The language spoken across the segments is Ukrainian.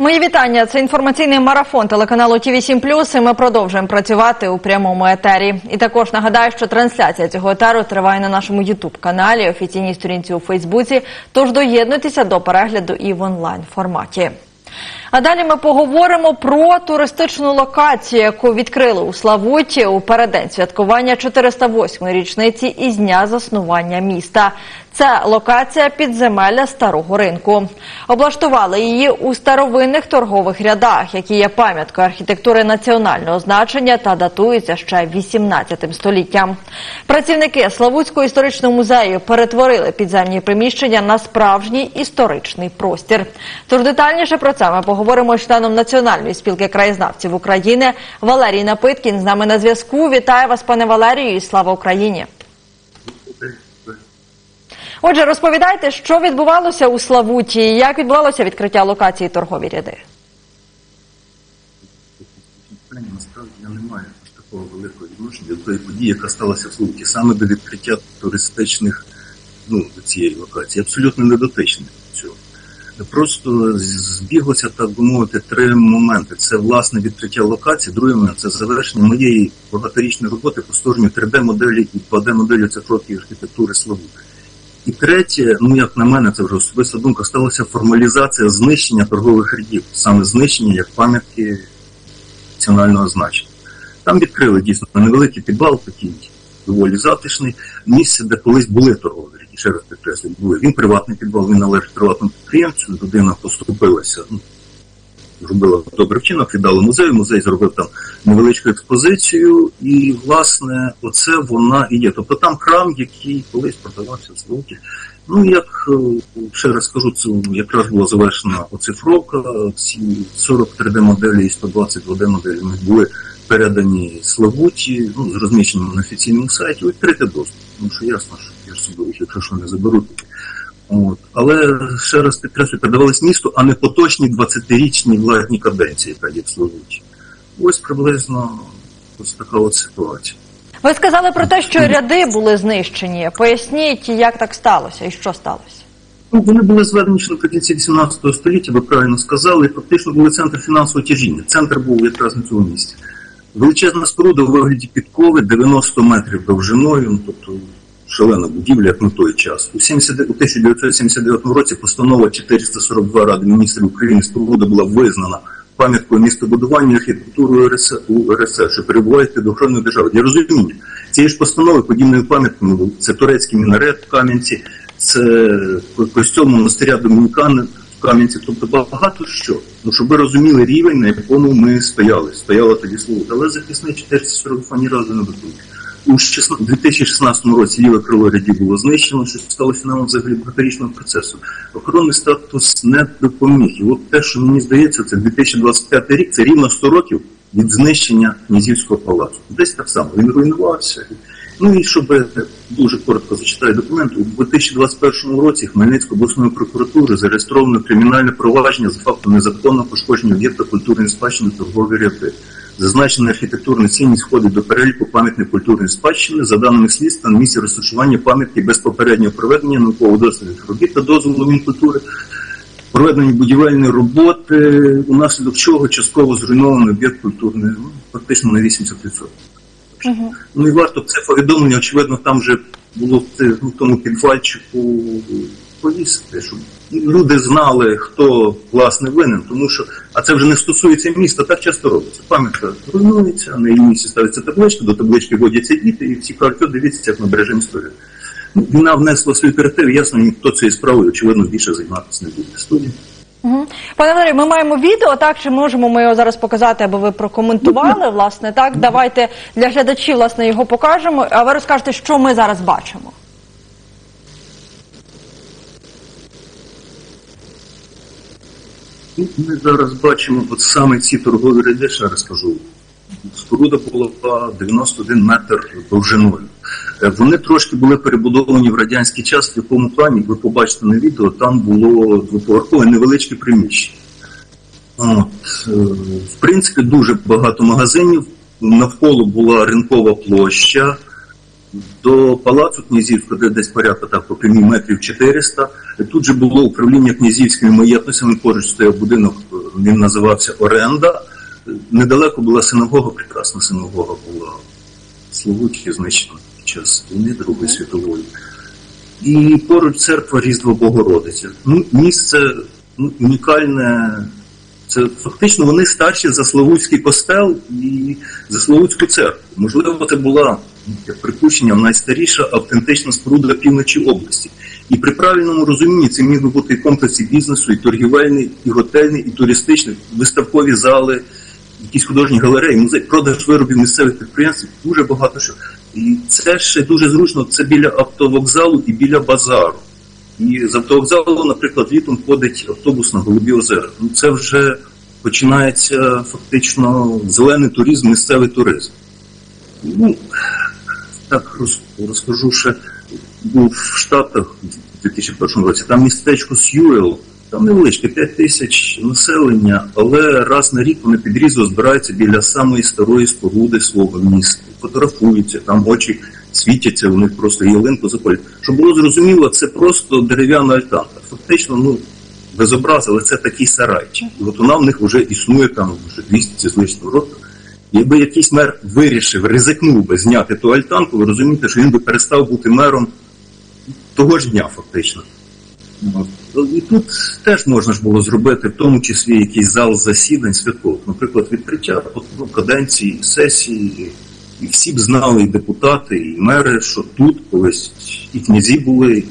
Мої вітання. Це інформаційний марафон телеканалу ТВ 7 і Ми продовжуємо працювати у прямому етері. І також нагадаю, що трансляція цього етеру триває на нашому Ютуб каналі, офіційній сторінці у Фейсбуці. Тож доєднуйтеся до перегляду і в онлайн форматі. А далі ми поговоримо про туристичну локацію, яку відкрили у Славуті у переддень святкування 408-ї річниці із дня заснування міста. Це локація підземелля старого ринку. Облаштували її у старовинних торгових рядах, які є пам'яткою архітектури національного значення та датуються ще 18 століттям. Працівники Славутського історичного музею перетворили підземні приміщення на справжній історичний простір. Тож детальніше про це ми поговоримо з членом Національної спілки краєзнавців України Валерій Напиткін з нами на зв'язку. Вітаю вас, пане Валерію, і слава Україні. Отже, розповідайте, що відбувалося у Славуті, як відбувалося відкриття локації торгові ряди. насправді я не маю такого великого відношення до тої події, яка сталася в Слуті, саме до відкриття туристичних ну, до цієї локації. Абсолютно недотичний до цього. Просто збіглося, так би мовити, три моменти. Це власне відкриття локації, другий момент це завершення моєї багаторічної роботи по створенню 3D-моделі і 2D-моделі цифрової архітектури Славути. І третє, ну як на мене, це вже особиста думка, сталася формалізація знищення торгових рядів, саме знищення як пам'ятки національного значення. Там відкрили дійсно невеликий підвал, такий доволі затишний, місце, де колись були торгові ряди. Ще раз підкреслюю, були. Він приватний підвал, він належить приватному підприємцю, людина поступилася, ну, зробила добрий вчинок, віддала музею, музей зробив там невеличку експозицію, і, власне, оце вона і є. Тобто там храм, який колись продавався в Слуті. Ну, як е, ще раз скажу, це якраз була завершена оцифровка, ці 40 3D-моделі і 120 2D-моделі ми були передані Славуті, ну, з розміщенням на офіційному сайті, відкрити доступ. Тому що ясно, що я ж собі, якщо що не заберуть. От. Але ще раз підкреслюю, передавались місту, а не поточній 20-річній владній каденції, яка є в Славуті. Ось приблизно ось така от ситуація. Ви сказали про те, що ряди були знищені. Поясніть, як так сталося і що сталося. Ну, вони були зведені ще наприкінці 18 століття, ви правильно сказали, і фактично були центр фінансового тяжіння. Центр був якраз на цьому місці. Величезна споруда у вигляді підкови 90 метрів довжиною, ну, тобто шалена будівля, як на той час. У, 70, у 1979 році постанова 442 Ради міністрів України споруда була визнана пам'яткою містобудування і архітектурою РС, у РСР, що перебувають під охороною держави. Для розуміння цієї ж постанови подібною пам'ятками це турецький мінарет в Кам'янці, це костюм монастиря Домінікани в Кам'янці, тобто багато що. Ну, щоб ви розуміли рівень, на якому ми стояли. Стояло тоді слово. Але захисний 442 ні разу не дотує. У 2016 році ліве крило ряді було знищено, що стало фіналом взагалі багаторічного процесу. Охоронний статус не допоміг. І от те, що мені здається, це 2025 рік, це рівно 100 років від знищення князівського палацу. Десь так само він руйнувався. Ну і щоб дуже коротко зачитаю документ, у 2021 році Хмельницькою обласною прокуратурою зареєстровано кримінальне провадження за фактом незаконного пошкодження об'єкта культурної спадщини торгові ряди. Зазначена архітектурна цінність входить до переліку пам'ятної культурної спадщини за даними слідства на місці розташування пам'ятки без попереднього проведення науково-дослідних робіт та дозволу Мінкультури, проведені будівельні роботи, унаслідок чого частково зруйнований об'єкт культурний, ну, фактично на 80%. Угу. Ну і варто це повідомлення, очевидно, там вже було в тому підвальчику повісити, щоб люди знали, хто власне винен, тому що, а це вже не стосується міста, так часто робиться. Пам'ятка руйнується, на її місці ставиться табличка, до таблички годяться діти, і всі кажуть, «О, дивіться, як ми бережемо історію. Ну, Війна внесла свої корективи, ясно, ніхто цією справою, очевидно, більше займатися не буде. Студія. Угу. Пане Валерію, ми маємо відео, так чи можемо ми його зараз показати, аби ви прокоментували? Власне, так давайте для глядачів власне його покажемо. А ви розкажете, що ми зараз бачимо. Тут ми зараз бачимо от саме ці торгові ряди, ще раз кажу. Споруда була 91 метр довжиною. Е, Вони трошки були перебудовані в радянський час, в якому плані, ви побачите на відео, там було двоповерхове невеличке приміщення. От, е, в принципі, дуже багато магазинів. Навколо була ринкова площа. До палацу князівського, де десь порядка так по прямій метрів 400. Тут же було управління князівськими маєтностями, поруч стояв будинок він називався Оренда. Недалеко була синагога, прекрасна синагога була Славуті, знищена під час війни Другої світової. І поруч церква Різдва Богородиця. Ну, місце ну, унікальне. Це фактично вони старші за Славутський костел і за Славутську церкву. Можливо, це була як припущення найстаріша автентична споруда півночі області. І при правильному розумінні це міг би бути і комплекс і бізнесу, і торгівельний, і готельний, і туристичний, виставкові зали, якісь художні галереї, музей, продаж виробів місцевих підприємств, дуже багато що. І це ще дуже зручно, це біля автовокзалу і біля базару. І з автовокзалу, наприклад, літом ходить автобус на Голубі озера. Ну це вже починається фактично зелений туризм, місцевий туризм. Ну, так розкажу ще, був в Штатах у 2001 році, там містечко Сьюел, там невеличке, 5 тисяч населення, але раз на рік вони під збираються біля самої старої споруди свого міста, фотографуються, там очі світяться, них просто ялинку заходять. Щоб було зрозуміло, це просто дерев'яна альтанка. Фактично, ну, без образи, але це такий сарайчик. І от вона в них вже існує там вже 200 з лишнім років. Якби якийсь мер вирішив, ризикнув би зняти ту альтанку, ви розумієте, що він би перестав бути мером того ж дня, фактично. І тут теж можна ж було зробити, в тому числі якийсь зал засідань святкових. Наприклад, відкриття ну, каденції, сесії, і всі б знали, і депутати, і мери, що тут колись і князі були,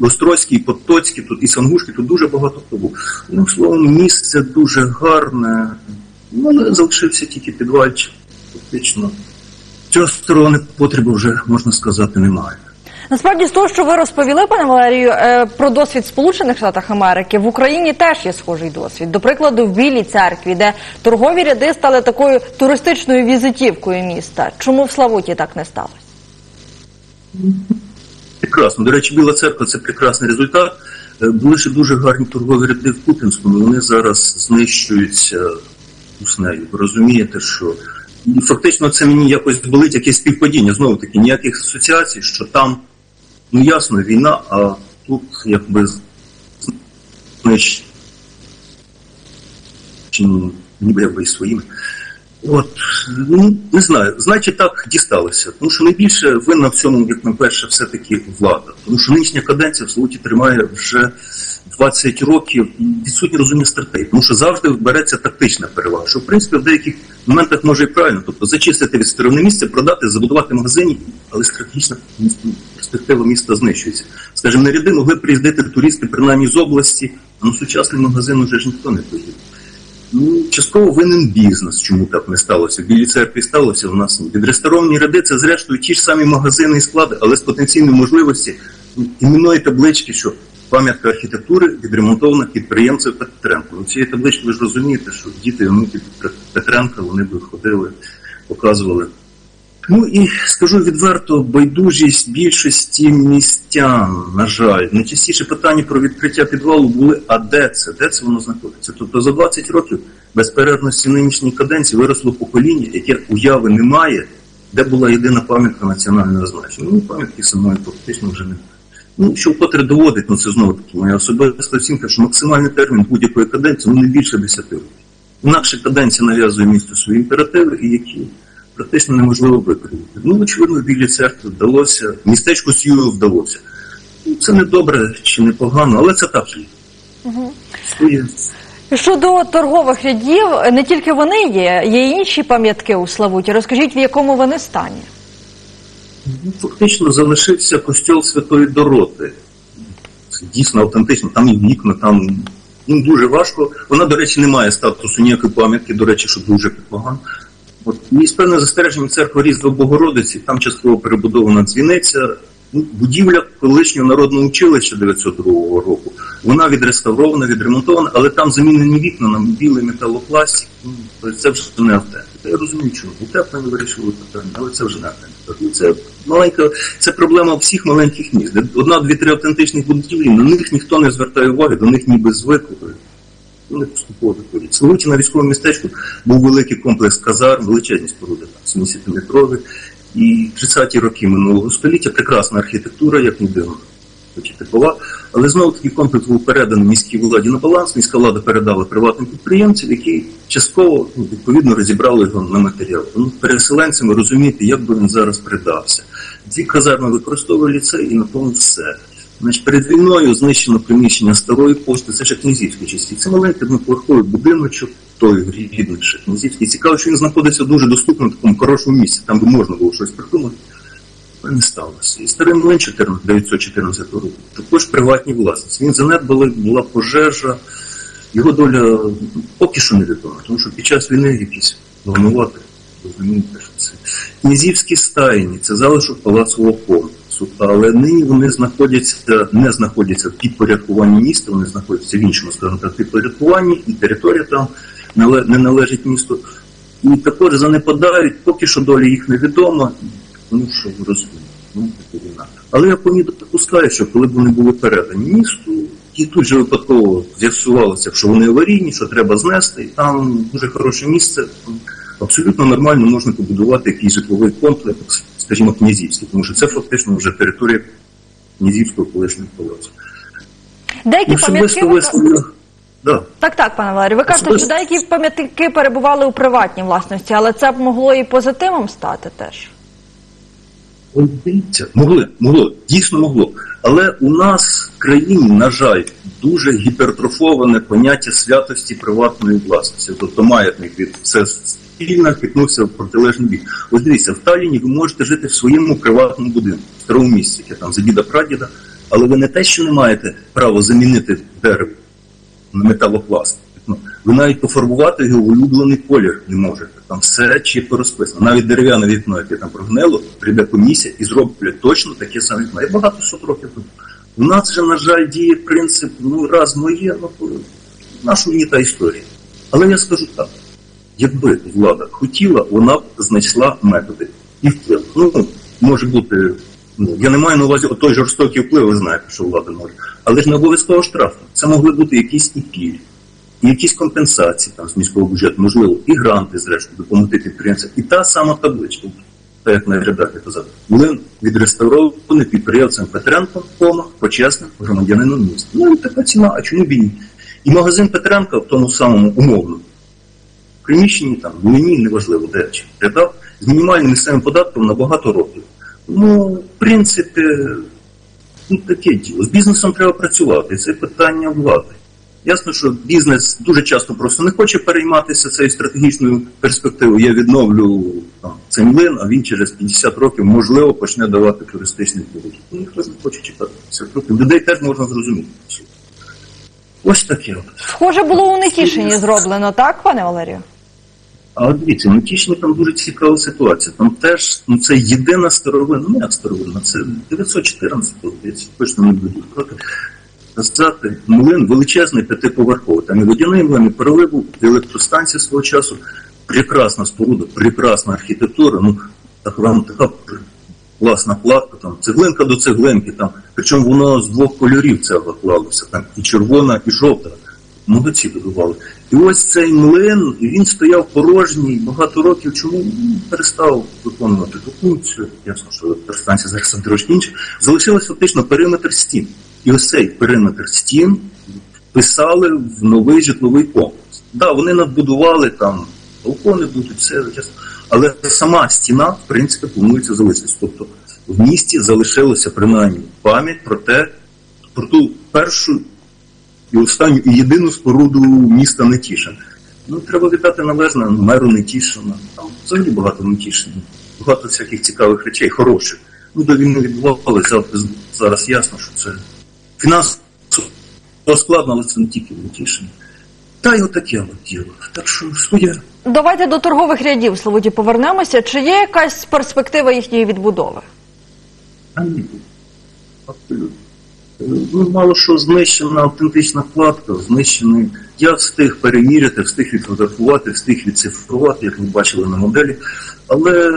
Острозький, і Потоцький, тут і Сангушки, тут дуже багато хто був. Ну, словом, місце дуже гарне. Ну, залишився тільки підвальчик. Фактично. Цього старого потреби вже, можна сказати, немає. Насправді, з того, що ви розповіли, пане Валерію, е, про досвід Сполучених Штатах Америки, в Україні теж є схожий досвід. До прикладу, в Білій церкві, де торгові ряди стали такою туристичною візитівкою міста. Чому в Славуті так не сталося? Прекрасно. До речі, Біла церква це прекрасний результат. Е, Були ще дуже гарні торгові ряди в Купінському, вони зараз знищуються уснею. Ви розумієте, що фактично це мені якось болить якесь співпадіння. Знову таки, ніяких асоціацій, що там, ну ясно, війна, а тут якби ніби якби і своїми. От, ну, не знаю, значить так дісталося. Тому що найбільше винна в цьому, як на перше, все-таки влада. Тому що нинішня каденція в Слуті тримає вже 20 років і відсутнє розуміння стратегії. Тому що завжди береться тактична перевага, що в принципі в деяких моментах може і правильно. Тобто зачистити від сторони місця, продати, забудувати магазині, але стратегічна перспектива міста знищується. Скажімо, на ряди могли приїздити туристи принаймні з області, а на сучасний магазин уже ж ніхто не поїде. Ну, частково винен бізнес, чому так не сталося. В Білій церкві сталося у нас ні. Відреставровані ряди це зрештою ті ж самі магазини і склади, але з потенційної можливості ну, іменної таблички, що пам'ятка архітектури відремонтована підприємцем Петренко. У цієї таблички ви ж розумієте, що діти і Петренка вони би ходили, показували. Ну і скажу відверто, байдужість більшості містян, на жаль, найчастіше питання про відкриття підвалу були, а де це? Де це воно знаходиться? Тобто за 20 років безперервності нинішньої каденції виросло покоління, яке уяви не має, де була єдина пам'ятка національного значення. Ну, пам'ятки самої фактично вже немає. Ну, що вкотре доводить, ну це знову таки моя особиста оцінка, що максимальний термін будь-якої каденції ну, не більше 10 років. Інакше каденція нав'язує місту свої імперативи, і які практично неможливо виконати. Ну, очевидно, в Білій церкві вдалося, містечку Сюю вдалося. Ну, Це не добре чи не погано, але це так. Угу. Своє. Щодо торгових рядів, не тільки вони є, є й інші пам'ятки у Славуті. Розкажіть, в якому вони стані? Ну, Фактично залишився костьол Святої Дороти. Це дійсно автентично, там і вікна, там ну, дуже важко. Вона, до речі, не має статусу ніякої пам'ятки, до речі, що дуже погано. От і з певним застереженням церква Різдва Богородиці, там частково перебудована дзвіниця. Ну, будівля колишнього народного училища 902 року. Вона відреставрована, відремонтована, але там замінені вікна на білий металопластик. Ну, це вже не автентика. Я розумію, чому утеплення вирішили питання, але це вже не автентика. Це маленька, це проблема всіх маленьких міст. Одна, дві, три автентичних будівлі, на них ніхто не звертає уваги, до них ніби звикли. Вони поступово виходять. Славуті на військовому містечку був великий комплекс казар, величезні споруди, 70-метрові. І 30-ті роки минулого століття прекрасна архітектура, як не дивно. хоч і типова, але знову таки комплекс був переданий міській владі на баланс. Міська влада передала приватним підприємцям, які частково ну, відповідно розібрали його на матеріал. Тому переселенцями розумієте, як би він зараз придався. Дві казарми використовували ліцей і на тому все. Значить, перед війною знищено приміщення старої пошти, це ще князівські часті. Це маленький одноповерховий будиночок, той рідний ще князівський. Цікаво, що він знаходиться дуже доступно в такому хорошому місці, там би можна було щось придумати. Але не сталося. І старий млин 14 914 року, також приватні власниці. Він занедбали, була пожежа, його доля поки що невідома, тому що під час війни якісь планувати, розумієте, що це. Князівські стайні, це залишок палацового комплексу, але вони знаходяться, не знаходяться в підпорядкуванні міста, вони знаходяться в іншому, скажімо так, підпорядкуванні, і територія там не належить місту. І також занепадають, поки що доля їх невідома, тому що ви розумієте, ну війна. Але я помітно допускаю, що коли б вони були передані місту, і тут же випадково з'ясувалося, що вони аварійні, що треба знести, і там дуже хороше місце. Абсолютно нормально можна побудувати якийсь житловий комплекс, скажімо, князівський, тому що це фактично вже територія князівського колишнього палацу. Деякі пам'ятки висловлю. Да. так, так, пане Валерію. Ви кажете, Особисто- що деякі пам'ятки перебували у приватній власності, але це б могло і позитивом стати теж. Дивіться, могли, могло, дійсно могло. Але у нас в країні, на жаль, дуже гіпертрофоване поняття святості приватної власності. Тобто маятник від все спільно пітнувся в протилежний бік. Ось дивіться, в Талліні ви можете жити в своєму приватному будинку, в старому місці, яке там за діда прадіда, але ви не те, що не маєте права замінити дерево на металопласт. Ну, ви навіть пофарбувати його в улюблений колір не можете. Там все чітко розписано. Навіть дерев'яне вікно, яке там прогнило, прийде комісія і зроблять точно таке саме вікно. І багато сот років тут. У нас же, на жаль, діє принцип, ну раз моє, ну то наша мені та історія. Але я скажу так: якби влада хотіла, вона б знайшла методи і вплив. Ну, може бути, ну, я не маю на увазі той жорстокий вплив, ви знаєте, що влада може. Але ж не обов'язково штрафи. Це могли бути якісь і пільги, і якісь компенсації там з міського бюджету, можливо, і гранти, зрештою, допомогти підприємцям. І та сама табличка, так як наглядати казав, були відреставровані підприємцем Петренко, кома, почесним громадянином міста. Ну і така ціна, а чому б і ні? І магазин Петренка в тому самому умовному приміщенні, там, в Луні, неважливо, де чи передав, з мінімальним місцевим податком на багато років. Ну, в принципі, ну, таке діло. З бізнесом треба працювати, це питання влади. Ясно, що бізнес дуже часто просто не хоче перейматися цією стратегічною перспективою. Я відновлю там, цей млин, а він через 50 років, можливо, почне давати туристичний прибуток. Ну, ніхто не хоче чекати 50 років. Людей теж можна зрозуміти. Ось таке. Схоже, було у Нетішині зроблено, так, пане Валерію? А от дивіться, на Тічні там дуже цікава ситуація. Там теж ну це єдина старовина, ну як старовина, це 914 здається, точно не буду проти. Сказати, млин величезний п'ятиповерховий. Там і водяний млин, і переливу, і електростанція свого часу. Прекрасна споруда, прекрасна архітектура. Ну так вам така класна кладка, там цеглинка до цеглинки, там, причому воно з двох кольорів цегла клалося, там і червона, і жовта. Молодці будували. І ось цей млин, він стояв порожній багато років. Чому перестав виконувати ту функцію? Ясно, що електростанція зараз трошки інше. Залишилось фактично периметр стін. І ось цей периметр стін вписали в новий житловий комплекс. Да, вони надбудували там балкони будуть, все ясно. Але сама стіна, в принципі, планується залишитись. Тобто в місті залишилося принаймні пам'ять про те, про ту першу і останню і єдину споруду міста Нетішин. Ну, треба вітати належне меру Нетішина. Там взагалі багато Нетішин. Багато всяких цікавих речей, хороших. Ну, до війни відбувалося, зараз ясно, що це фінансово складно, але це не тільки Нетішин. Та й отаке от діло. Так що своє. Давайте до торгових рядів Слободі повернемося. Чи є якась перспектива їхньої відбудови? А ні. Абсолютно. Ну, мало що знищена автентична кладка, знищений. Я встиг перевірити, встиг відфотографувати, встиг відцифрувати, як ми бачили на моделі. Але,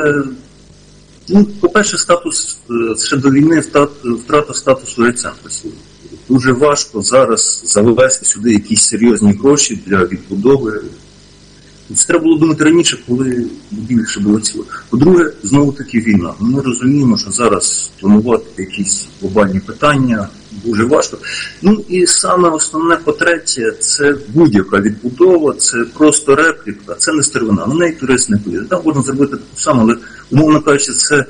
ну, по-перше, статус е, ще до війни втрата статусу райцентру. Дуже важко зараз завести сюди якісь серйозні гроші для відбудови Це треба було думати раніше, коли більше було ціло. По-друге, знову таки війна. Ми розуміємо, що зараз планувати якісь глобальні питання дуже важко. Ну і саме основне по-третє, це будь-яка відбудова, це просто репліка, це не стервина. На неї турист не поїде. Там можна зробити таку саму, але умовно кажучи, це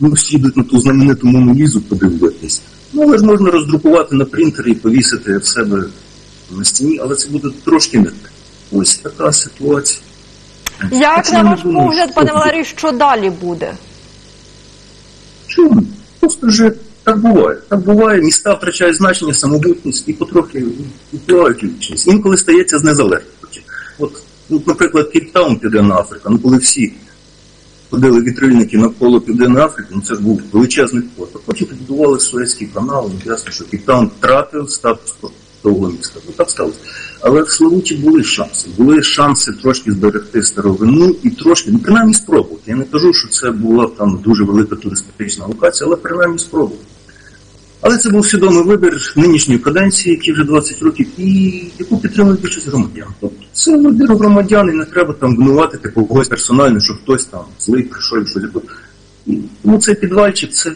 ну, всі йдуть на ту знамениту монолізу подивитись. Ну, але ж можна роздрукувати на принтері і повісити в себе на стіні, але це буде трошки не так. Ось така ситуація. Як Так на ваш думаю, погляд, пане Валерію, що далі буде? Чому? Просто вже так буває. Так буває, міста втрачають значення, самобутність і потрохи впливають вічність. Інколи стається з незалежності. От, ну, наприклад, Кейптаун, Південна Африка, ну коли всі ходили вітрильники навколо Південної Африки, ну це ж був величезний порт. Потім підбудували Суецький канал, ясно, що Кейптаун втратив статус того міста. Ну так сталося. Але в Славуті були шанси. Були шанси трошки зберегти старовину і трошки, ну принаймні спробувати. Я не кажу, що це була там дуже велика туристична локація, але принаймні спробувати. Але це був свідомий вибір нинішньої каденції, які вже 20 років, і яку підтримують більшість громадян. Тобто це вибір громадян, і не треба там винуватити когось персонально, що хтось там злий прийшов щось. Тому цей підвальчик це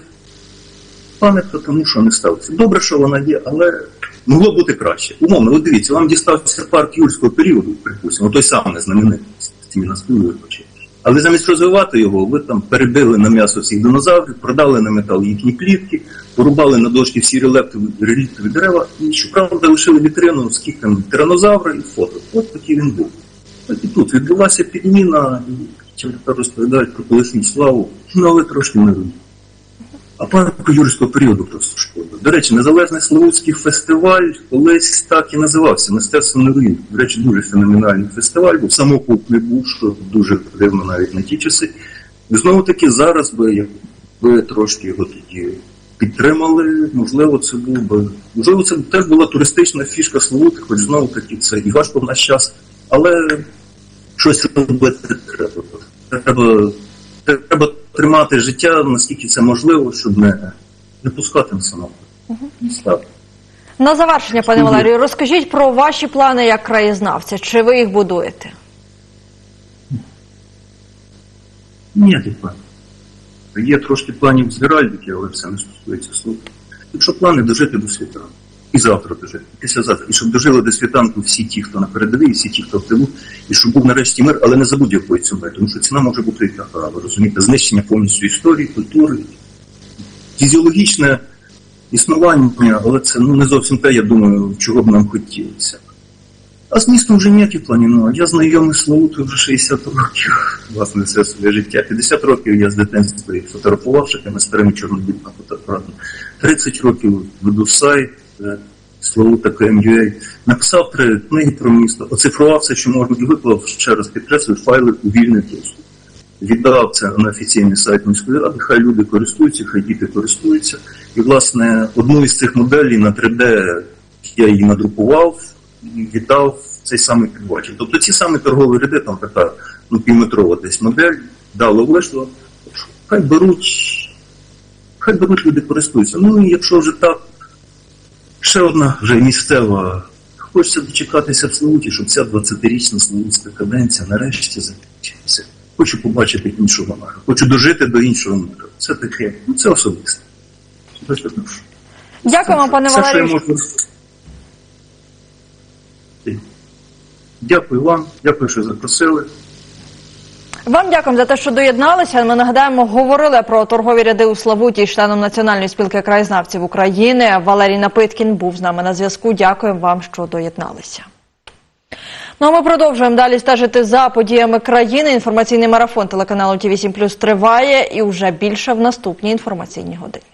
пам'ятка тому, що не сталося. Добре, що вона є, але могло бути краще. Умовно, от дивіться, вам дістався парк юрського періоду, припустимо, той самий знаменитий з цими почали. Але замість розвивати його, ви там перебили на м'ясо всіх динозаврів, продали на метал їхні клітки, порубали на дошки всі реліктові, дерева, і щоправда лишили вітрину з кіками тиранозавра і фото. От такий він був. І тут відбулася підміна, чим розповідають про колишню славу, ну але трошки не А парку юрського періоду просто шкода. До речі, незалежний Славутський фестиваль колись так і називався Мистецтво не руїн. До речі, дуже феноменальний фестиваль, був самокупний був, що дуже дивно навіть на ті часи. І знову таки зараз би, якби трошки його тоді підтримали, можливо, це був би. Можливо, це теж була туристична фішка Славути, хоч знову таки це і важко в наш час, але щось робити треба. Треба, треба тримати життя, наскільки це можливо, щоб не, не пускати на. Слава. На завершення, пане Валерію, розкажіть про ваші плани як краєзнавця. Чи ви їх будуєте? Ні, ти планів. Є трошки планів з Геральдики, але це не стосується слуху. Якщо плани дожити до світанку. І завтра дожити, і післязавтра. І щоб дожили до світанку всі ті, хто на передовій, всі ті, хто в тилу, і щоб був нарешті мир, але не за будь-якою ціною, тому що ціна може бути і така, ви розумієте, знищення повністю історії, культури, фізіологічне існування, але це ну, не зовсім те, я думаю, чого б нам хотілося. А з містом вже ніяких планів немає. Я знайомий з вже 60 років, власне, все своє життя. 50 років я з дитинства фотографував тими старими чорнобітними фотоапаратами. 30 років веду сайт е, Славута.КМЮА. Написав три книги про місто, оцифрував все, що можна, і виклав, ще раз підкреслюю, файли у вільний доступ. Віддав це на офіційний сайт міської ради, хай люди користуються, хай діти користуються. І, власне, одну із цих моделей на 3D я її надрукував і віддав цей самий підвальчик. Тобто ці самі торгові ряди, там така ну, півметрова десь модель, дало вийшло, хай беруть, хай беруть люди користуються. Ну і якщо вже так, ще одна вже місцева. Хочеться дочекатися в Славуті, щоб ця 20-річна славутська каденція нарешті закінчилася. Хочу побачити іншого мира. Хочу дожити до іншого мира. Це таке, ну це особисте. Дякуємо, пане Валерію. Дякую вам, дякую, що запросили. Вам дякуємо за те, що доєдналися. Ми нагадаємо, говорили про торгові ряди у Славуті членом Національної спілки краєзнавців України. Валерій Напиткін був з нами на зв'язку. Дякуємо вам, що доєдналися. Ну а ми продовжуємо далі стежити за подіями країни. Інформаційний марафон телеканалу ТВ 7 триває і вже більше в наступній інформаційній годині.